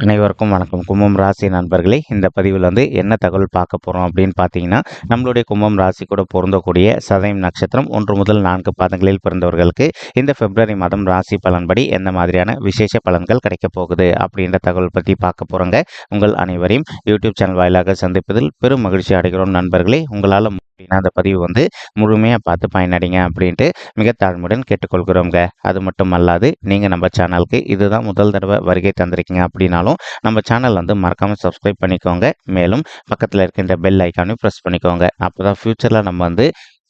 அனைவருக்கும் வணக்கம். கும்பம் ராசி நண்பர்களே இந்த பதிவில் வந்து என்ன தகவல் பார்க்க போகிறோம் அப்படின்னு பார்த்தீங்கன்னா நம்மளுடைய கும்பம் ராசி கூட பொருந்தக்கூடிய சதயம் நட்சத்திரம் ஒன்று முதல் நான்கு பாதங்களில் பிறந்தவர்களுக்கு இந்த பிப்ரவரி மாதம் ராசி பலன்படி எந்த மாதிரியான விசேஷ பலன்கள் கிடைக்கப் போகுது அப்படின்ற தகவல் பற்றி பார்க்க போகிறோங்க உங்கள் அனைவரையும் யூடியூப் சேனல் வாயிலாக சந்திப்பதில் பெரும் மகிழ்ச்சி அடைகிறோம் நண்பர்களே. உங்களால் அப்படின்னா அந்த பதிவு வந்து முழுமையாக பார்த்து பயனடைங்க அப்படின்ட்டு மிக தாழ்மையுடன் கேட்டுக்கொள்கிறோங்க அது மட்டும் அல்லாது நீங்கள் நம்ம சேனலுக்கு இதுதான் முதல் தடவை வருகை தந்திருக்கீங்க அப்படின்னாலும் நம்ம சேனல் வந்து மறக்காமல் சப்ஸ்கிரைப் பண்ணிக்கோங்க. மேலும் பக்கத்தில் இருக்கின்ற பெல் ஐக்கானையும் ப்ரெஸ் பண்ணிக்கோங்க. அப்போ தான் ஃப்யூச்சரில் நம்ம வந்து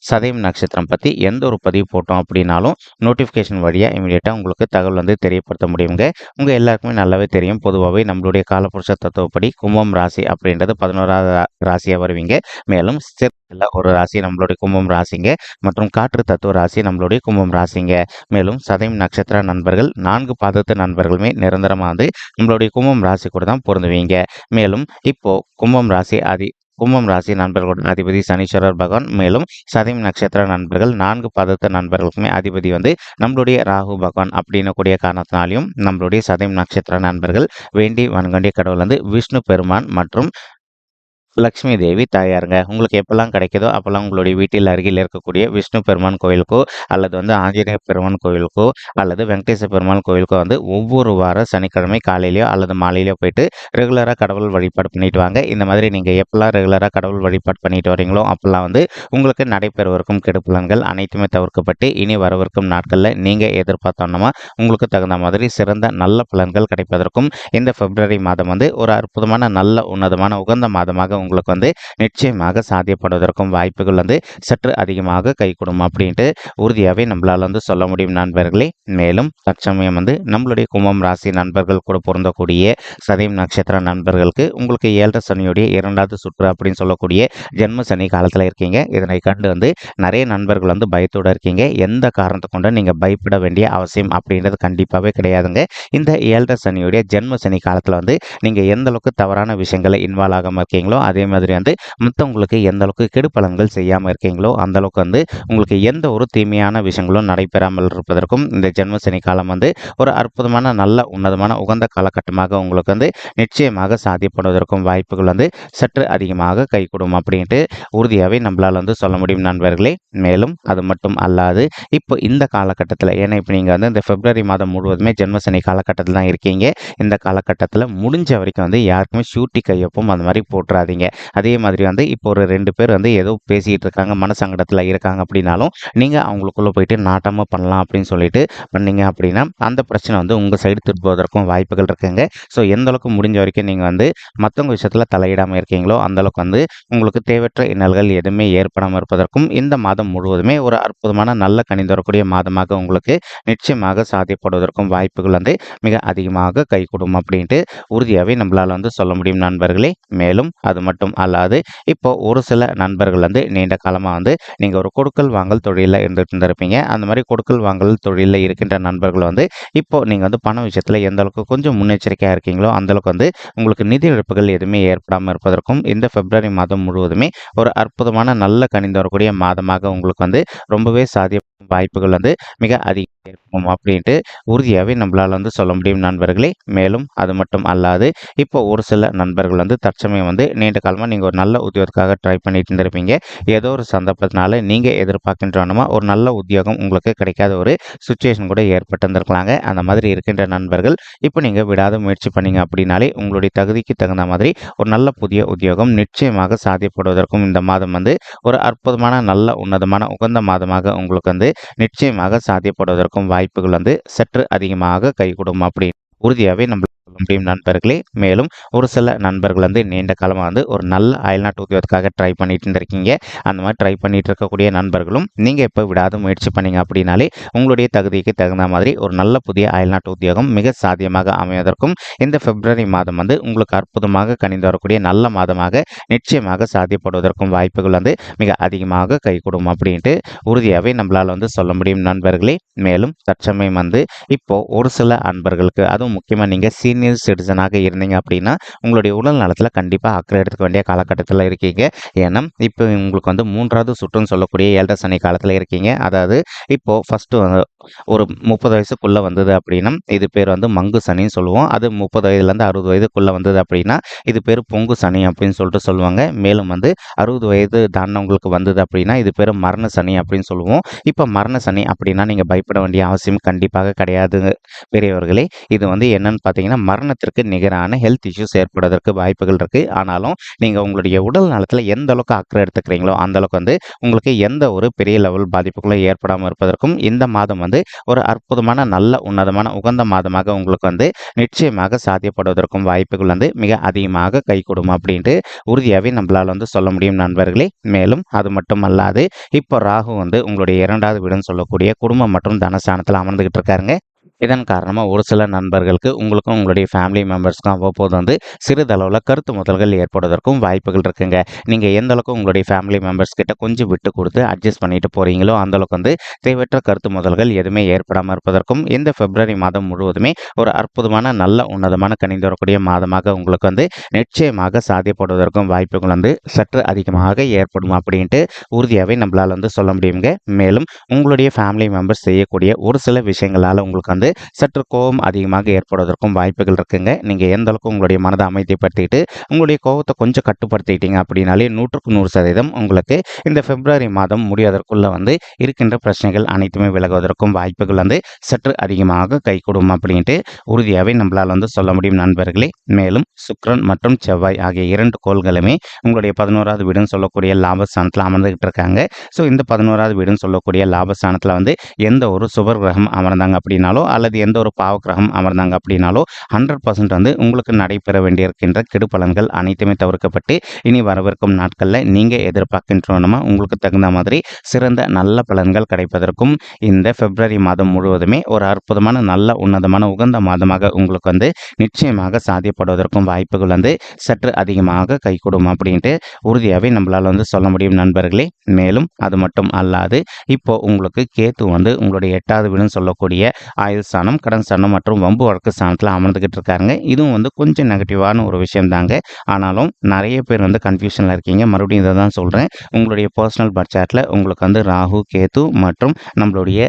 சதயம் நட்சத்திரம் பற்றி எந்த ஒரு பதிவு போட்டோம் அப்படின்னாலும் நோட்டிஃபிகேஷன் வழியாக இமீடியட்டாக உங்களுக்கு தகவல் வந்து தெரியப்படுத்த முடியுங்க. உங்கள் எல்லாருக்குமே நல்லாவே தெரியும். பொதுவாகவே நம்மளுடைய காலப்புருஷ தத்துவப்படி கும்பம் ராசி அப்படின்றது பதினோராவது ராசியாக வருவீங்க. மேலும் சிறப்பில் ஒரு ராசி நம்மளுடைய கும்பம் ராசிங்க. மற்றும் காற்று தத்துவ ராசி நம்மளுடைய கும்பம் ராசிங்க. மேலும் சதயம் நட்சத்திர நண்பர்கள் நான்கு பாதத்து நண்பர்களுமே நிரந்தரமாக வந்து நம்மளுடைய கும்பம் ராசி கூட தான் பொருந்துவீங்க. மேலும் இப்போ கும்பம் ராசி அதி கும்பம் ராசி நண்பர்களுடன் அதிபதி சனீஸ்வரர் பகவான். மேலும் சதயம் நட்சத்திர நண்பர்கள் நான்கு பாதத்த நண்பர்களுக்குமே அதிபதி வந்து நம்மளுடைய ராகு பகவான் அப்படின்னு கூடிய காரணத்தினாலையும் நம்மளுடைய சதயம் நட்சத்திர நண்பர்கள் வேண்டி வன்கொண்டிய கடவுள் வந்து விஷ்ணு பெருமான் மற்றும் லக்ஷ்மி தேவி தாயாருங்க. உங்களுக்கு எப்பெல்லாம் கிடைக்குதோ அப்போல்லாம் உங்களுடைய வீட்டில் அருகில் இருக்கக்கூடிய விஷ்ணு பெருமான் கோயிலுக்கோ அல்லது வந்து ஆஞ்சநேய பெருமான் கோயிலுக்கோ அல்லது வெங்கடேச பெருமான் கோயிலுக்கோ வந்து ஒவ்வொரு வாரம் சனிக்கிழமை காலையிலையோ அல்லது மாலையிலையோ போயிட்டு ரெகுலராக கடவுள் வழிபாடு பண்ணிட்டு வாங்க. இந்த மாதிரி நீங்கள் எப்பெல்லாம் ரெகுலராக கடவுள் வழிபாடு பண்ணிட்டு வரீங்களோ அப்போல்லாம் வந்து உங்களுக்கு நடைபெறவிருக்கும் கெடுப்புலன்கள் அனைத்துமே தவிர்க்கப்பட்டு இனி வரவிருக்கும் நாட்களில் நீங்கள் எதிர்பார்த்தோன்னா உங்களுக்கு தகுந்த மாதிரி சிறந்த நல்ல பலன்கள் கிடைப்பதற்கும் இந்த பிப்ரவரி மாதம் வந்து ஒரு அற்புதமான நல்ல உன்னதமான உகந்த மாதமாக உங்களுக்கு வந்து நிச்சயமாக சாத்தியப்படுவதற்கும் வாய்ப்புகள் வந்து சற்று அதிகமாக கைகூடும் அப்படின்ட்டு உறுதியாகவே நம்மளால் வந்து சொல்ல முடியும் நண்பர்களே. மேலும் தற்சமயம் வந்து நம்மளுடைய கும்பம் ராசி நண்பர்கள் கூட பொருந்தக்கூடிய சதயம் நட்சத்திர நண்பர்களுக்கு உங்களுக்கு ஏழரை சனியுடைய இரண்டாவது சுற்று அப்படின்னு சொல்லக்கூடிய ஜென்ம சனி காலத்தில் இருக்கீங்க. இதனை கண்டு வந்து நிறைய நண்பர்கள் வந்து பயத்தோடு இருக்கீங்க. எந்த காரணத்தை கொண்டு நீங்கள் பயப்பட வேண்டிய அவசியம் அப்படின்றது கண்டிப்பாகவே கிடையாதுங்க. இந்த ஏழரை சனியுடைய ஜென்ம சனி காலத்தில் வந்து நீங்கள் எந்த அளவுக்கு தவறான விஷயங்களை இன்வால்வ் ஆகாமல் இருக்கீங்களோ அதே மாதிரி வந்து மற்றவங்களுக்கு எந்த அளவுக்கு கெடுப்பலன்கள் செய்யாமல் இருக்கீங்களோ அந்த அளவுக்கு வந்து உங்களுக்கு எந்த ஒரு தீமையான விஷயங்களும் நடைபெறாமல் இருப்பதற்கும் இந்த ஜென்ம சனி காலம் வந்து ஒரு அற்புதமான நல்ல உன்னதமான உகந்த காலகட்டமாக உங்களுக்கு வந்து நிச்சயமாக சாத்தியப்படுவதற்கும் வாய்ப்புகள் வந்து சற்று அதிகமாக கைகூடும் அப்படின்ட்டு உறுதியாகவே நம்மளால் வந்து சொல்ல முடியும் நண்பர்களே. மேலும் அது மட்டும் அல்லாது இப்போ இந்த காலகட்டத்தில் ஏன்னா இப்போ நீங்கள் வந்து இந்த பிப்ரவரி மாதம் முழுவதுமே ஜென்மசனி காலகட்டத்தில் தான் இருக்கீங்க. இந்த காலகட்டத்தில் முடிஞ்ச வரைக்கும் வந்து யாருக்குமே ஷூட்டி கையொப்பம் அந்த மாதிரி போட்டுறாதீங்க. அதே மாதிரி வந்து இப்போ ஒரு ரெண்டு பேர் வந்து ஏதோ பேசிகிட்டு இருக்காங்க மனசங்கடத்தில் இருக்காங்க அப்படின்னாலும் நீங்கள் அவங்களுக்குள்ளே போயிட்டு நாட்டமாக பண்ணலாம் அப்படின்னு சொல்லிட்டு பண்ணீங்க அப்படின்னா அந்த பிரச்சனை வந்து உங்கள் சைடு திருப்புவதற்கும் வாய்ப்புகள் இருக்குங்க. ஸோ எந்த அளவுக்கு முடிஞ்ச வரைக்கும் நீங்கள் வந்து மற்றவங்க விஷயத்தில் தலையிடாமல் இருக்கீங்களோ அந்தளவுக்கு வந்து உங்களுக்கு தேவையற்ற இன்னல்கள் எதுவுமே ஏற்படாமல் இருப்பதற்கும் இந்த மாதம் முழுவதுமே ஒரு அற்புதமான நல்ல கணிந்து வரக்கூடிய மாதமாக உங்களுக்கு நிச்சயமாக சாத்தியப்படுவதற்கும் வாய்ப்புகள் வந்து மிக அதிகமாக கைகூடும் அப்படின்ட்டு உறுதியாகவே நம்மளால் வந்து சொல்ல முடியும் நண்பர்களே. மேலும் அது மட்டும் மட்டும் அல்லாது இப்போ ஒரு சில நண்பர்கள் வந்து நீண்ட காலமாக வந்து நீங்கள் ஒரு கொடுக்கல் வாங்கல் தொழிலில் இருந்துட்டு இருந்திருப்பீங்க அந்த மாதிரி கொடுக்கல் வாங்கல் தொழிலில் இருக்கின்ற நண்பர்கள் வந்து இப்போ நீங்கள் வந்து பண விஷயத்தில் எந்த அளவுக்கு கொஞ்சம் முன்னெச்சரிக்கையாக இருக்கீங்களோ அந்தளவுக்கு வந்து உங்களுக்கு நிதி இழப்புகள் எதுவுமே ஏற்படாமல் இருப்பதற்கும் இந்த பிப்ரவரி மாதம் முழுவதுமே ஒரு அற்புதமான நல்ல கணிந்து வரக்கூடிய மாதமாக உங்களுக்கு வந்து ரொம்பவே சாதிய வாய்ப்புகள் வந்து மிக அதிகம். இருக்கும் அப்படின்ட்டு உறுதியாகவே நம்மளால் வந்து சொல்ல முடியும் நண்பர்களே. மேலும் அது மட்டும் அல்லாது இப்போ ஒரு சில நண்பர்கள் வந்து தற்சமயம் வந்து நீண்ட காலமாக நீங்கள் ஒரு நல்ல உத்தியோகத்துக்காக ட்ரை பண்ணிட்டு இருந்திருப்பீங்க. ஏதோ ஒரு சந்தர்ப்பத்தினால நீங்கள் எதிர்பார்க்கின்றனமா ஒரு நல்ல உத்தியோகம் உங்களுக்கு கிடைக்காத ஒரு சுச்சுவேஷன் கூட ஏற்பட்டு இருந்திருக்கலாங்க அந்த மாதிரி இருக்கின்ற நண்பர்கள் இப்போ நீங்கள் விடாத முயற்சி பண்ணீங்க அப்படின்னாலே உங்களுடைய தகுதிக்கு தகுந்த மாதிரி ஒரு நல்ல புதிய உத்தியோகம் நிச்சயமாக சாத்தியப்படுவதற்கும் இந்த மாதம் வந்து ஒரு அற்புதமான நல்ல உன்னதமான உகந்த மாதமாக உங்களுக்கு வந்து நிச்சயமாக சாத்தியப்படுவதற்கும் வாய்ப்புகள் வந்து சற்று அதிகமாக கைகூடும் அப்படின்னு உறுதியாகவே நம்ம சொல்ல முடியும் நண்பர்களே மேலும் ஒரு சில நண்பர்கள் வந்து நீண்ட காலமாக வந்து ஒரு நல்ல அயல்நாட்டு உத்தியோகத்துக்காக ட்ரை பண்ணிட்டு இருக்கீங்க அந்த மாதிரி ட்ரை பண்ணிட்டு இருக்கக்கூடிய நண்பர்களும் நீங்கள் எப்போ விடாத முயற்சி பண்ணீங்க அப்படின்னாலே உங்களுடைய தகுதிக்கு தகுந்த மாதிரி ஒரு நல்ல புதிய அயல்நாட்டு உத்தியோகம் மிக சாத்தியமாக அமைவதற்கும் இந்த பிப்ரவரி மாதம் வந்து உங்களுக்கு அற்புதமாக கணிந்து வரக்கூடிய நல்ல மாதமாக நிச்சயமாக சாத்தியப்படுவதற்கும் வாய்ப்புகள் வந்து மிக அதிகமாக கைகூடும் அப்படின்ட்டு உறுதியாகவே நம்மளால் வந்து சொல்ல முடியும் நண்பர்களே. மேலும் தற்சமயம் வந்து இப்போ ஒரு சில அன்பர்களுக்கு அதுவும் முக்கியமாக நீங்கள் சீனியர் சீனியர் சிட்டிசனாக இருந்தீங்க அப்படின்னா உங்களுடைய உடல் நலத்தில் கண்டிப்பாக அக்கறை எடுத்துக்க வேண்டிய காலகட்டத்தில் இருக்கீங்க. ஏன்னா இப்போ உங்களுக்கு வந்து மூன்றாவது சுற்றுன்னு சொல்லக்கூடிய ஏழரை சனி காலத்தில் இருக்கீங்க. அதாவது இப்போது ஃபஸ்ட்டு ஒரு முப்பது வயசுக்குள்ளே வந்தது அப்படின்னா இது பேர் வந்து மங்கு சனின்னு சொல்லுவோம். அது முப்பது வயதுலேருந்து அறுபது வயதுக்குள்ளே வந்தது அப்படின்னா இது பேர் பொங்கு சனி அப்படின்னு சொல்லிட்டு சொல்லுவாங்க. மேலும் வந்து அறுபது வயது தாண்டவங்களுக்கு வந்தது அப்படின்னா இது பேர் மரண சனி அப்படின்னு சொல்லுவோம். இப்போ மரண சனி அப்படின்னா நீங்கள் பயப்பட வேண்டிய அவசியம் கண்டிப்பாக கிடையாது. பெரியவர்களே இது வந்து என்னன்னு பார்த்தீங்கன்னா மரணத்திற்கு நிகரான ஹெல்த் இஷ்யூஸ் ஏற்படுவதற்கு வாய்ப்புகள் இருக்குது ஆனாலும் நீங்கள் உங்களுடைய உடல் நலத்தில் எந்த அளவுக்கு அக்கறை எடுத்துக்கிறீங்களோ அந்த அளவுக்கு வந்து உங்களுக்கு எந்த ஒரு பெரிய லெவல் பாதிப்புகளும் ஏற்படாமல் இருப்பதற்கும் இந்த மாதம் வந்து ஒரு அற்புதமான நல்ல உன்னதமான உகந்த மாதமாக உங்களுக்கு வந்து நிச்சயமாக சாத்தியப்படுவதற்கும் வாய்ப்புகள் வந்து மிக அதிகமாக கை கொடுக்கும் அப்படின்ட்டு உறுதியாகவே நம்மளால் வந்து சொல்ல முடியும் நண்பர்களே. மேலும் அது மட்டும் அல்லாது இப்போ ராகு வந்து உங்களுடைய இரண்டாவது வீடுன்னு சொல்லக்கூடிய குடும்பம் மற்றும் தனஸ்தானத்தில் அமர்ந்துகிட்டு இருக்காருங்க. இதன் காரணமாக ஒரு சில நண்பர்களுக்கு உங்களுக்கும் உங்களுடைய ஃபேமிலி மெம்பர்ஸ்க்கும் அவ்வப்போது வந்து சிறிதளவில் கருத்து முதல்கள் ஏற்படுவதற்கும் வாய்ப்புகள் இருக்குங்க. நீங்கள் எந்த அளவுக்கு உங்களுடைய ஃபேமிலி மெம்பர்ஸ் கிட்ட கொஞ்சம் விட்டு கொடுத்து அட்ஜஸ்ட் பண்ணிட்டு போகிறீங்களோ அந்த அளவுக்கு வந்து தேவையற்ற கருத்து முதல்கள் எதுவுமே ஏற்படாமல் இருப்பதற்கும் இந்த பிப்ரவரி மாதம் முழுவதுமே ஒரு அற்புதமான நல்ல உன்னதமான கணிந்து வரக்கூடிய மாதமாக உங்களுக்கு வந்து நிச்சயமாக சாத்தியப்படுவதற்கும் வாய்ப்புகள் வந்து சற்று அதிகமாக ஏற்படும் அப்படின்ட்டு உறுதியாகவே நம்மளால் வந்து சொல்ல முடியுங்க. மேலும் உங்களுடைய ஃபேமிலி மெம்பர்ஸ் செய்யக்கூடிய ஒரு சில விஷயங்களால் உங்களுக்கு வந்து சற்று கோபம் அதிகமாக ஏற்படுவதற்கும் வாய்ப்புகள் இருக்குங்க. நீங்கள் எந்த அளவுக்கு உங்களுடைய மனதை அமைதிப்படுத்திட்டு உங்களுடைய கோபத்தை கொஞ்சம் கட்டுப்படுத்திட்டீங்க அப்படின்னாலே நூற்றுக்கு நூறு சதவீதம் உங்களுக்கு இந்த பிப்ரவரி மாதம் முடியாதற்குள்ளே வந்து இருக்கின்ற பிரச்சனைகள் அனைத்துமே விலகுவதற்கும் வாய்ப்புகள் வந்து சற்று அதிகமாக கைகூடும் அப்படின்ட்டு உறுதியாகவே நம்மளால் வந்து சொல்ல முடியும் நண்பர்களே. மேலும் சுக்ரன் மற்றும் செவ்வாய் ஆகிய இரண்டு கோள்களுமே உங்களுடைய பதினோராவது வீடுன்னு சொல்லக்கூடிய லாபஸ்தானத்தில் அமர்ந்துகிட்டு இருக்காங்க. ஸோ இந்த பதினோராவது வீடுன்னு சொல்லக்கூடிய லாபஸ்தானத்தில் வந்து எந்த ஒரு சுபர் கிரகம் அமர்ந்தாங்க அப்படின்னாலோ அல்லது எந்த ஒரு பாவகிரகம் அமர்ந்தாங்க அப்படின்னாலோ ஹண்ட்ரட் பர்சன்ட் வந்து உங்களுக்கு நடைபெற வேண்டியிருக்கின்ற கெடு பலன்கள் அனைத்துமே தவிர்க்கப்பட்டு இனி வரவிருக்கும் நாட்களில் நீங்கள் எதிர்பார்க்கின்றோமா உங்களுக்கு தகுந்த மாதிரி சிறந்த நல்ல பலன்கள் கிடைப்பதற்கும் இந்த பிப்ரவரி மாதம் முழுவதுமே ஒரு அற்புதமான நல்ல உன்னதமான உகந்த மாதமாக உங்களுக்கு வந்து நிச்சயமாக சாத்தியப்படுவதற்கும் வாய்ப்புகள் வந்து சற்று அதிகமாக கைகூடும் அப்படின்ட்டு உறுதியாகவே நம்மளால் வந்து சொல்ல முடியும் நண்பர்களே. மேலும் அது மட்டும் அல்லாது இப்போ உங்களுக்கு கேத்து வந்து உங்களுடைய எட்டாவது வீடுன்னு சொல்லக்கூடிய ஆயுள் ஸ்தானம் கடன் ஸ்தானம் மற்றும் வம்பு வழக்கு ஸ்தானத்தில் அமர்ந்துக்கிட்டு இருக்காருங்க. இதுவும் வந்து கொஞ்சம் நெகட்டிவான ஒரு விஷயம் தாங்க ஆனாலும் நிறைய பேர் வந்து கன்ஃபியூஷனில் இருக்கீங்க. மறுபடியும் இதை தான் சொல்கிறேன் உங்களுடைய பர்சனல் பட்ஜெட்டில் உங்களுக்கு வந்து ராகு கேத்து மற்றும் நம்மளுடைய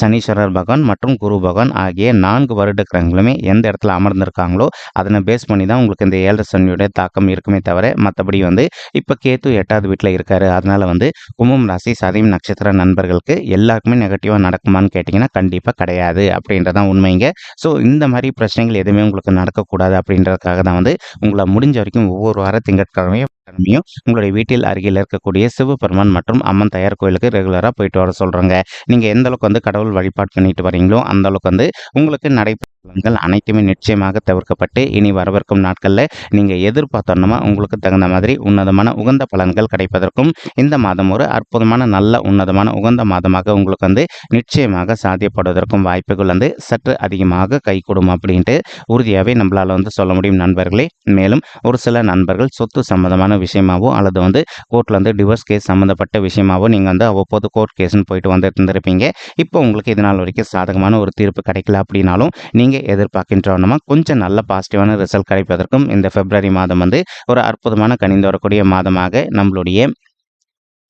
சனீஸ்வரர் பகவான் மற்றும் குரு பகவான் ஆகிய நான்கு வருட கிரகங்களுமே எந்த இடத்துல அமர்ந்திருக்காங்களோ அதனை பேஸ் பண்ணி தான் உங்களுக்கு இந்த ஏழரை சனியுடைய தாக்கம் இருக்குமே தவிர மற்றபடி வந்து இப்போ கேத்து எட்டாவது வீட்டில் இருக்காரு. அதனால் வந்து கும்பம் ராசி சதயம் நட்சத்திர நண்பர்களுக்கு எல்லாருக்குமே நெகட்டிவாக நடக்குமான்னு கேட்டிங்கன்னா கண்டிப்பாக கிடையாது. அப்படின்றதான் உண்மைங்க ஸோ இந்த மாதிரி பிரச்சனைகள் எதுவுமே உங்களுக்கு நடக்கக்கூடாது அப்படின்றதுக்காக தான் வந்து உங்களை முடிஞ்ச வரைக்கும் ஒவ்வொரு வார திங்கட்கிழமையும் கிழமையும் உங்களுடைய வீட்டில் அருகில் இருக்கக்கூடிய சிவபெருமான் மற்றும் அம்மன் தயார் கோயிலுக்கு ரெகுலராக போயிட்டு வர சொல்கிறாங்க நீங்கள் எந்த அளவுக்கு வந்து கடவுள் வழிபாடு பண்ணிட்டு வரீங்களோ அந்த அளவுக்கு வந்து உங்களுக்கு நடைபெறங்கள் அனைத்துமே நிச்சயமாக தவிர்க்கப்பட்டு இனி வரவிருக்கும் நாட்களில் நீங்கள் எதிர்பார்த்தோன்னா உங்களுக்கு தகுந்த மாதிரி உன்னதமான உகந்த பலன்கள் கிடைப்பதற்கும் இந்த மாதம் ஒரு அற்புதமான நல்ல உன்னதமான உகந்த மாதமாக உங்களுக்கு வந்து நிச்சயமாக சாத்தியப்படுவதற்கும் வாய்ப்புகள் வந்து சற்று அதிகமாக கைகூடும் அப்படின்ட்டு உறுதியாகவே நம்மளால் வந்து சொல்ல முடியும் நண்பர்களே. மேலும் ஒரு சில நண்பர்கள் சொத்து சம்மந்தமான விஷயமாவோ அல்லது வந்து கோர்ட்டில் வந்து டிவோர்ஸ் கேஸ் சம்மந்தப்பட்ட விஷயமாவோ நீங்கள் வந்து அவ்வப்போது கோர்ட் கேஸ்னு போயிட்டு வந்துட்டு இருந்திருப்பீங்க. இப்போ உங்களுக்கு இது நாள் வரைக்கும் சாதகமான ஒரு தீர்ப்பு கிடைக்கல அப்படின்னாலும் நீங்கள் எதிர்பார்க்கின்றோன்னா கொஞ்சம் நல்ல பாசிட்டிவான ரிசல்ட் கிடைப்பதற்கும் இந்த பிப்ரவரி மாதம் வந்து ஒரு அற்புதமான கணிந்து வரக்கூடிய மாதமாக நம்மளுடைய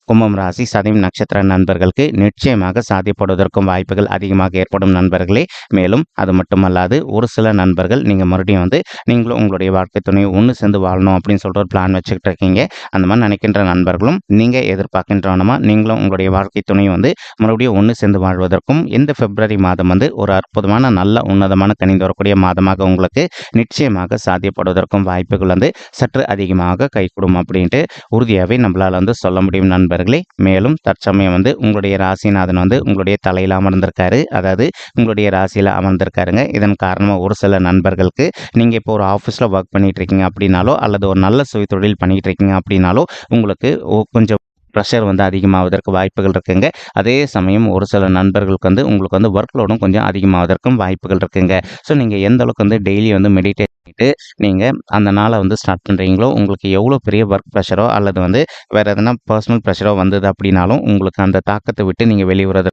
கும்பம் ராசி சதயம் நட்சத்திர நண்பர்களுக்கு நிச்சயமாக சாதிப்படுவதற்கும் வாய்ப்புகள் அதிகமாக ஏற்படும் நண்பர்களே. மேலும் அது மட்டுமல்லாது ஒரு சில நண்பர்கள் நீங்கள் மறுபடியும் வந்து நீங்களும் உங்களுடைய வாழ்க்கை துணையை ஒன்று சேர்ந்து வாழணும் அப்படின்னு சொல்லிட்டு ஒரு பிளான் வச்சுக்கிட்டு இருக்கீங்க. அந்த மாதிரி நினைக்கின்ற நண்பர்களும் நீங்கள் எதிர்பார்க்கின்றவனமா நீங்களும் உங்களுடைய வாழ்க்கை துணையை வந்து மறுபடியும் ஒன்று சேர்ந்து வாழ்வதற்கும் இந்த பிப்ரவரி மாதம் வந்து ஒரு அற்புதமான நல்ல உன்னதமான கணிந்து வரக்கூடிய மாதமாக உங்களுக்கு நிச்சயமாக சாத்தியப்படுவதற்கும் வாய்ப்புகள் வந்து சற்று அதிகமாக கைகூடும் அப்படின்ட்டு உறுதியாகவே நம்மளால் வந்து சொல்ல முடியும் நண்பர் நண்பர்களே மேலும் தற்சமயம் வந்து உங்களுடைய ராசிநாதன் வந்து உங்களுடைய தலையில் அமர்ந்திருக்காரு. அதாவது உங்களுடைய ராசியில் அமர்ந்திருக்காருங்க. இதன் காரணமாக ஒரு சில நண்பர்களுக்கு நீங்கள் இப்போ ஒரு ஆஃபீஸில் ஒர்க் பண்ணிகிட்டு இருக்கீங்க அப்படின்னாலோ அல்லது ஒரு நல்ல சுய தொழில் பண்ணிகிட்டு இருக்கீங்க அப்படின்னாலோ உங்களுக்கு கொஞ்சம் ப்ரெஷர் வந்து அதிகமாவதற்கு வாய்ப்புகள் இருக்குங்க. அதே சமயம் ஒரு சில நண்பர்களுக்கு வந்து உங்களுக்கு வந்து ஒர்க் லோடும் கொஞ்சம் அதிகமாவதற்கும் வாய்ப்புகள் இருக்குங்க. ஸோ நீங்கள் எந்த அளவுக்கு வந்து டெய்லி வந்து மெடிடேட் பண்ணிவிட்டு நீங்கள் அந்த நாளை வந்து ஸ்டார்ட் பண்ணுறீங்களோ உங்களுக்கு எவ்வளோ பெரிய ஒர்க் ப்ரெஷரோ அல்லது வந்து வேறு எதனா பர்சனல் ப்ரெஷரோ வந்தது அப்படின்னாலும் உங்களுக்கு அந்த தாக்கத்தை விட்டு நீங்கள் வெளிவரது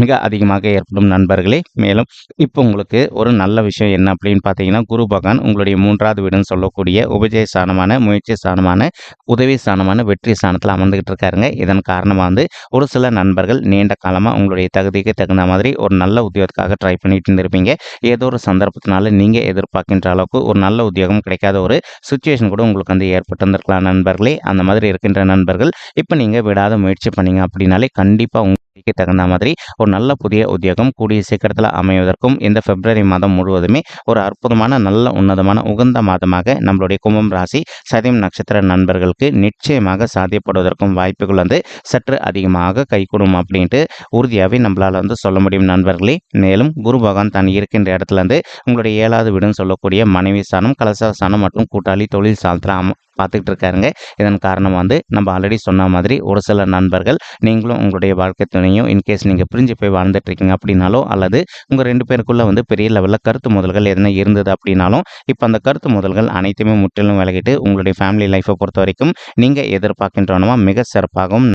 மிக அதிகமாக ஏற்படும் நண்பர்களே. மேலும் இப்போ உங்களுக்கு ஒரு நல்ல விஷயம் என்ன அப்படின்னு பார்த்தீங்கன்னா குரு பகவான் உங்களுடைய மூன்றாவது வீடுன்னு சொல்லக்கூடிய உபஜய ஸ்தானமான முயற்சி ஸ்தானமான உதவி ஸ்தானமான வெற்றி ஸ்தானத்தில் அமர்ந்துகிட்டு இருக்காருங்க. இதன் காரணமாக வந்து ஒரு சில நண்பர்கள் நீண்ட காலமாக உங்களுடைய தகுதிக்கு தகுந்த மாதிரி ஒரு நல்ல உத்தியோகத்துக்காக ட்ரை பண்ணிட்டு இருந்திருப்பீங்க. ஏதோ ஒரு சந்தர்ப்பத்தினால நீங்கள் எதிர்பார்க்கின்ற அளவுக்கு ஒரு நல்ல உத்தியோகம் கிடைக்காத ஒரு சுச்சுவேஷன் கூட உங்களுக்கு வந்து ஏற்பட்டிருந்திருக்கலாம் நண்பர்களே. அந்த மாதிரி இருக்கின்ற நண்பர்கள் இப்போ நீங்கள் விடாத முயற்சி பண்ணீங்க அப்படின்னாலே கண்டிப்பாக தகுந்த மாதிரி ஒரு நல்ல புதிய உத்தியோகம் கூடிய சீக்கிரத்தில் அமைவதற்கும் இந்த பிப்ரவரி மாதம் முழுவதுமே ஒரு அற்புதமான நல்ல உன்னதமான உகந்த மாதமாக நம்மளுடைய கும்பம் ராசி சதயம் நட்சத்திர நண்பர்களுக்கு நிச்சயமாக சாத்தியப்படுவதற்கும் வாய்ப்புகள் வந்து சற்று அதிகமாக கைகூடும் அப்படின்ட்டு உறுதியாகவே நம்மளால் வந்து சொல்ல முடியும் நண்பர்களே. மேலும் குரு பகவான் தான் இருக்கின்ற இடத்துல இருந்து உங்களுடைய ஏழாவது வீடுன்னு சொல்லக்கூடிய மனைவி ஸ்தானம் கலச ஸ்தானம் மற்றும் கூட்டாளி தொழில் சாலத்தில் பார்த்துக்கிட்டு இருக்காருங்க இதன் காரணம் வந்து நம்ம ஆல்ரெடி சொன்ன மாதிரி ஒரு சில நண்பர்கள் நீங்களும் உங்களுடைய வாழ்க்கை துணையும் இன்கேஸ் நீங்கள் பிரிஞ்சு போய் வாழ்ந்துட்டு இருக்கீங்க அப்படின்னாலோ அல்லது உங்கள் ரெண்டு பேருக்குள்ளே வந்து பெரிய லெவலில் கருத்து முதல்கள் எதனா இருந்தது அப்படின்னாலும் இப்போ அந்த கருத்து முதல்கள் அனைத்துமே முற்றிலும் விலகிட்டு உங்களுடைய ஃபேமிலி லைஃப்பை பொறுத்த வரைக்கும் நீங்கள் எதிர்பார்க்கின்றனமா மிக சிறப்பாகவும்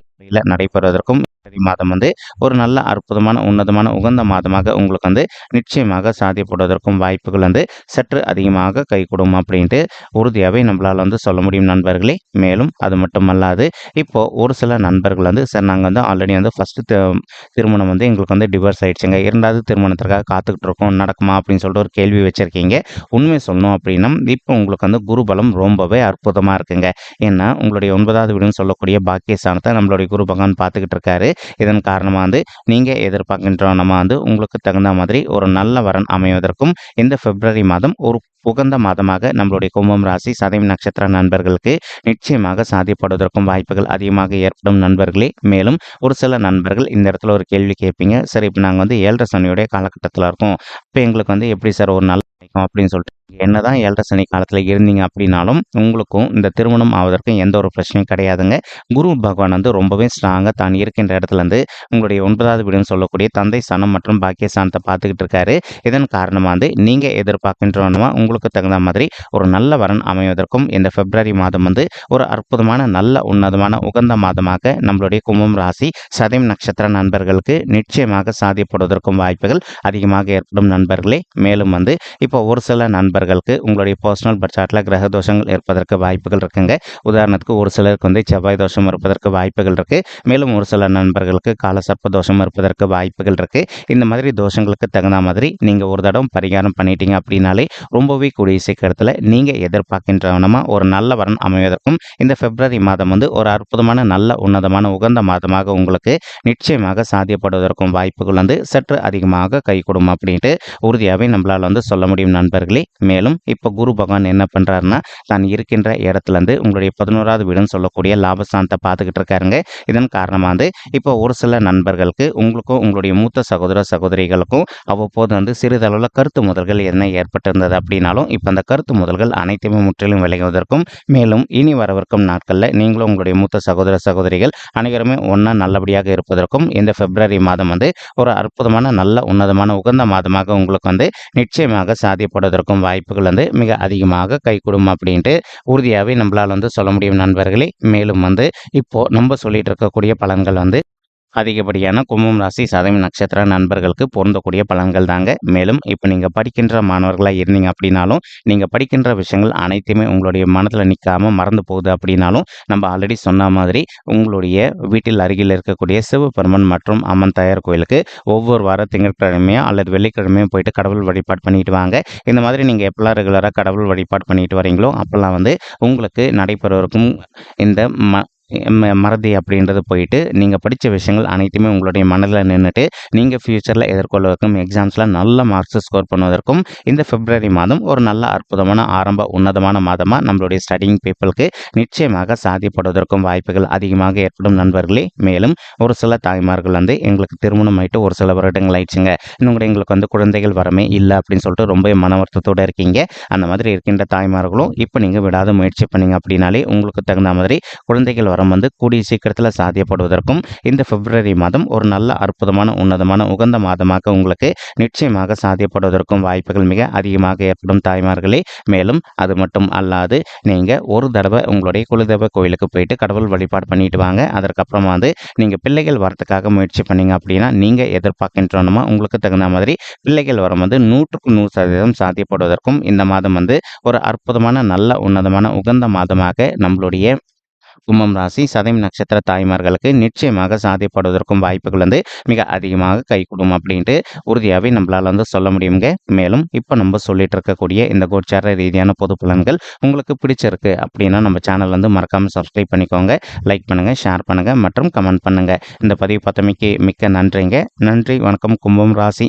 நடைபெறுவதற்கும் மாதம் வந்து ஒரு நல்ல அற்புதமான உன்னதமான உகந்த மாதமாக உங்களுக்கு வந்து நிச்சயமாக சாத்தியப்படுவதற்கும் வாய்ப்புகள் வந்து சற்று அதிகமாக கைகூடும் அப்படின்ட்டு உறுதியாகவே நம்மளால் வந்து சொல்ல முடியும் நண்பர்களே. மேலும் அது மட்டுமல்லாது இப்போது ஒரு சில நண்பர்கள் வந்து சார் நாங்கள் வந்து ஆல்ரெடி வந்து ஃபஸ்ட்டு திருமணம் வந்து எங்களுக்கு வந்து டிவோர்ஸ் ஆகிடுச்சுங்க இரண்டாவது திருமணத்திற்காக காத்துக்கிட்டு இருக்கோம். நடக்குமா? அப்படின்னு சொல்லிட்டு ஒரு கேள்வி வச்சுருக்கீங்க. உண்மை சொல்லணும் அப்படின்னா இப்போ உங்களுக்கு வந்து குருபலம் ரொம்பவே அற்புதமாக இருக்குங்க. ஏன்னா உங்களுடைய ஒன்பதாவது வீடுன்னு சொல்லக்கூடிய பாக்கியஸ்தானத்தை நம்மளுடைய குரு பகவான் பார்த்துக்கிட்டு இருக்காரு. இதன் காரணமாக வந்து நீங்கள் எதிர்பார்க்கின்ற நம்ம வந்து உங்களுக்கு தகுந்த மாதிரி ஒரு நல்ல வரன் அமைவதற்கும் இந்த பிப்ரவரி மாதம் ஒரு உகந்த மாதமாக நம்மளுடைய கும்பம் ராசி சதயம் நட்சத்திர நண்பர்களுக்கு நிச்சயமாக சாதிப்படுவதற்கும் வாய்ப்புகள் அதிகமாக ஏற்படும் நண்பர்களே. மேலும் ஒரு சில நண்பர்கள் இந்த இடத்துல ஒரு கேள்வி கேட்பீங்க. சரி இப்போ நாங்கள் வந்து ஏழரை சனியுடைய காலகட்டத்தில் இருக்கோம். இப்போ எங்களுக்கு வந்து எப்படி சார் ஒரு நல்ல கிடைக்கும் அப்படின்னு சொல்லிட்டு என்னதான் ஏழரை சனி காலத்தில் இருந்தீங்க அப்படின்னாலும் உங்களுக்கும் இந்த திருமணம் ஆவதற்கும் எந்த ஒரு பிரச்சனையும் கிடையாதுங்க. குரு பகவான் வந்து ரொம்பவே ஸ்ட்ராங்காக தான் இருக்கின்ற இடத்துல இருந்து உங்களுடைய ஒன்பதாவது வீடுன்னு சொல்லக்கூடிய தந்தை சனம் மற்றும் பாக்கிய சாணத்தை பார்த்துக்கிட்டு இருக்காரு. இதன் காரணமாக வந்து நீங்கள் எதிர்பார்க்கின்றவனுமா உங்களுக்கு தகுந்த மாதிரி ஒரு நல்ல வரன் அமைவதற்கும் இந்த பிப்ரவரி மாதம் வந்து ஒரு அற்புதமான நல்ல உன்னதமான உகந்த மாதமாக நம்மளுடைய கும்பம் ராசி சதயம் நட்சத்திர நண்பர்களுக்கு நிச்சயமாக சாதிப்படுவதற்கும் வாய்ப்புகள் அதிகமாக ஏற்படும் நண்பர்களே. மேலும் வந்து இப்போ ஒரு சில நண்பர்களுக்கு உங்களுடைய பர்சனல் பட்ஜெட்டில் கிரக தோஷங்கள் இருப்பதற்கு வாய்ப்புகள் இருக்குங்க. உதாரணத்துக்கு ஒரு சிலருக்கு வந்து செவ்வாய் தோஷம் இருப்பதற்கு வாய்ப்புகள் இருக்குது மேலும் ஒரு சில நண்பர்களுக்கு காலசர்ப்ப தோஷம் இருப்பதற்கு வாய்ப்புகள் இருக்குது இந்த மாதிரி தோஷங்களுக்கு தகுந்த மாதிரி நீங்கள் ஒரு தடவை பரிகாரம் பண்ணிட்டீங்க அப்படின்னாலே ரொம்பவே கூடிய சீக்கிரத்தில் நீங்கள் எதிர்பார்க்கின்றவனமாக ஒரு நல்ல வரன் அமைவதற்கும் இந்த பிப்ரவரி மாதம் வந்து ஒரு அற்புதமான நல்ல உன்னதமான உகந்த மாதமாக உங்களுக்கு நிச்சயமாக சாத்தியப்படுவதற்கும் வாய்ப்புகள் வந்து சற்று அதிகமாக கை கொடுக்கும் அப்படின்ட்டு உறுதியாகவே நம்மளால் வந்து சொல்ல முடியும். நண்பர்களே. மேலும் இப்போ குரு பகவான் என்ன பண்ணுறாருன்னா தான் இருக்கின்ற இடத்துலேருந்து உங்களுடைய பதினோராவது வீடுன்னு சொல்லக்கூடிய லாபஸ்தானத்தை பார்த்துக்கிட்டு இருக்காருங்க. இதன் காரணமாக வந்து இப்போ ஒரு சில நண்பர்களுக்கு உங்களுக்கும் உங்களுடைய மூத்த சகோதர சகோதரிகளுக்கும் அவ்வப்போது வந்து சிறிதளவில் கருத்து முதல்கள் என்ன ஏற்பட்டிருந்தது அப்படின்னாலும் இப்போ அந்த கருத்து முதல்கள் அனைத்துமே முற்றிலும் விளைவதற்கும் மேலும் இனி வரவிருக்கும் நாட்களில் நீங்களும் உங்களுடைய மூத்த சகோதர சகோதரிகள் அனைவருமே ஒன்றா நல்லபடியாக இருப்பதற்கும் இந்த பிப்ரவரி மாதம் வந்து ஒரு அற்புதமான நல்ல உன்னதமான உகந்த மாதமாக உங்களுக்கு வந்து நிச்சயமாக சாத்தியப்படுவதற்கும் வாய்ப்புகள் வந்து மிக அதிகமாக கைகூடும் அப்படின்ட்டு உறுதியாகவே நம்மளால் வந்து சொல்ல முடியும் நண்பர்களே. மேலும் வந்து இப்போது நம்ம சொல்லிகிட்டு இருக்கக்கூடிய பலன்கள் வந்து அதிகப்படியான கும்பம் ராசி சதவி நட்சத்திர நண்பர்களுக்கு பொருந்தக்கூடிய பலன்கள் தாங்க. மேலும் இப்போ நீங்கள் படிக்கின்ற மாணவர்களாக இருந்தீங்க அப்படின்னாலும் நீங்கள் படிக்கின்ற விஷயங்கள் அனைத்துமே உங்களுடைய மனதில் நிற்காமல் மறந்து போகுது அப்படின்னாலும் நம்ம ஆல்ரெடி சொன்ன மாதிரி உங்களுடைய வீட்டில் அருகில் இருக்கக்கூடிய சிவபெருமன் மற்றும் அம்மன் தயார் கோயிலுக்கு ஒவ்வொரு வார திங்கட்கிழமையோ அல்லது வெள்ளிக்கிழமையும் போயிட்டு கடவுள் வழிபாடு பண்ணிட்டு வாங்க. இந்த மாதிரி நீங்கள் எப்போல்லாம் ரெகுலராக கடவுள் வழிபாடு பண்ணிட்டு வரீங்களோ அப்போல்லாம் வந்து உங்களுக்கு நடைபெறவிருக்கும் இந்த ம- மறதி அப்படின்றது போயிட்டு நீங்கள் படித்த விஷயங்கள் அனைத்துமே உங்களுடைய மனதில் நின்றுட்டு நீங்கள் ஃப்யூச்சரில் எதிர்கொள்வதற்கும் எக்ஸாம்ஸில் நல்ல மார்க்ஸ் ஸ்கோர் பண்ணுவதற்கும் இந்த பிப்ரவரி மாதம் ஒரு நல்ல அற்புதமான ஆரம்ப உன்னதமான மாதமாக நம்மளுடைய ஸ்டடிங் பீப்புளுக்கு நிச்சயமாக சாதிப்படுவதற்கும் வாய்ப்புகள் அதிகமாக ஏற்படும் நண்பர்களே. மேலும் ஒரு சில தாய்மார்கள் வந்து எங்களுக்கு திருமணம் ஆயிட்டு ஒரு சில வருடங்கள் ஆயிடுச்சுங்க. இன்னும் கூட எங்களுக்கு வந்து குழந்தைகள் வரமே இல்லை அப்படின்னு சொல்லிட்டு ரொம்ப மன வருத்தத்தோடு இருக்கீங்க. அந்த மாதிரி இருக்கின்ற தாய்மார்களும் இப்போ நீங்கள் விடாத முயற்சி பண்ணீங்க அப்படின்னாலே உங்களுக்கு தகுந்த மாதிரி குழந்தைகள் வர வரம் வந்து கூடிய சீக்கிரத்தில் சாத்தியப்படுவதற்கும் இந்த பிப்ரவரி மாதம் ஒரு நல்ல அற்புதமான உன்னதமான உகந்த மாதமாக உங்களுக்கு நிச்சயமாக சாத்தியப்படுவதற்கும் வாய்ப்புகள் மிக அதிகமாக ஏற்படும் தாய்மார்களே. மேலும் அது மட்டும் அல்லாது நீங்கள் ஒரு தடவை உங்களுடைய குலதெய்வ கோயிலுக்கு போயிட்டு கடவுள் வழிபாடு பண்ணிட்டு வாங்க. அதற்கப்புறமா வந்து நீங்கள் பிள்ளைகள் வரத்துக்காக முயற்சி பண்ணீங்க அப்படின்னா நீங்கள் எதிர்பார்க்கின்றனமா உங்களுக்கு தகுந்த மாதிரி பிள்ளைகள் வரும் வந்து நூற்றுக்கு நூறு சதவீதம் சாத்தியப்படுவதற்கும் இந்த மாதம் வந்து ஒரு அற்புதமான நல்ல உன்னதமான உகந்த மாதமாக நம்மளுடைய கும்பம் ராசி சதயம் நட்சத்திர தாய்மார்களுக்கு நிச்சயமாக சாதிப்படுவதற்கும் வாய்ப்புகள் வந்து மிக அதிகமாக கைகூடும் அப்படின்ட்டு உறுதியாகவே நம்மளால் வந்து சொல்ல முடியுங்க மேலும் இப்போ நம்ம சொல்லிட்டு இருக்கக்கூடிய இந்த கோச்சார ரீதியான பொது பலன்கள் உங்களுக்கு பிடிச்சிருக்கு அப்படின்னா நம்ம சேனல் வந்து மறக்காமல் சப்ஸ்கிரைப் பண்ணிக்கோங்க. லைக் பண்ணுங்கள் ஷேர் பண்ணுங்கள் மற்றும் கமெண்ட் பண்ணுங்கள் இந்த பதிவு பார்த்தமைக்கு மிக்க நன்றிங்க. நன்றி வணக்கம். கும்பம் ராசி